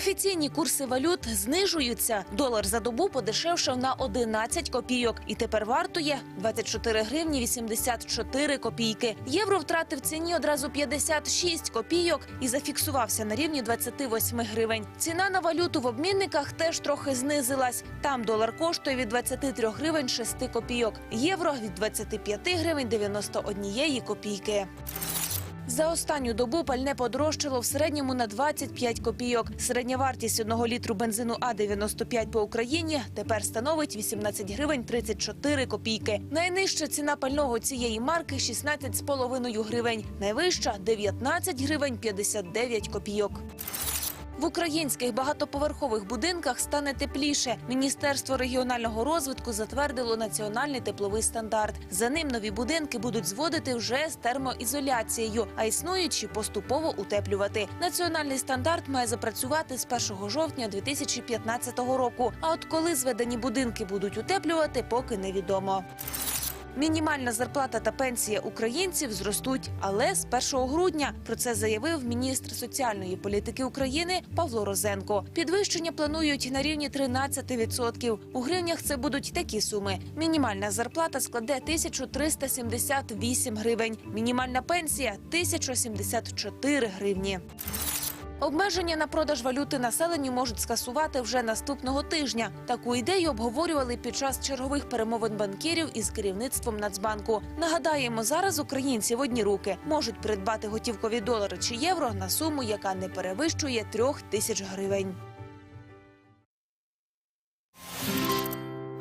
Офіційні курси валют знижуються. Долар за добу подешевшав на 11 копійок і тепер вартує 24 гривні 84 копійки. Євро втратив ціні одразу 56 копійок і зафіксувався на рівні 28 гривень. Ціна на валюту в обмінниках теж трохи знизилась. Там долар коштує від 23 гривень 6 копійок, євро від 25 гривень 91 копійки. За останню добу пальне подорожчало в середньому на 25 копійок. Середня вартість одного літру бензину А95 по Україні тепер становить 18 гривень 34 копійки. Найнижча ціна пального цієї марки 16,5 гривень. Найвища 19 гривень 59 копійок. В українських багатоповерхових будинках стане тепліше. Міністерство регіонального розвитку затвердило національний тепловий стандарт. За ним нові будинки будуть зводити вже з термоізоляцією, а існуючі поступово утеплювати. Національний стандарт має запрацювати з 1 жовтня 2015 року. А от коли зведені будинки будуть утеплювати, поки невідомо. Мінімальна зарплата та пенсія українців зростуть, але з 1 грудня. Про це заявив міністр соціальної політики України Павло Розенко. Підвищення планують на рівні 13%. У гривнях це будуть такі суми: мінімальна зарплата складе 1378 гривень, мінімальна пенсія 1074 гривні. Обмеження на продаж валюти населенню можуть скасувати вже наступного тижня. Таку ідею обговорювали під час чергових перемовин банкірів із керівництвом Нацбанку. Нагадаємо, зараз українці в одні руки можуть придбати готівкові долари чи євро на суму, яка не перевищує трьох тисяч гривень.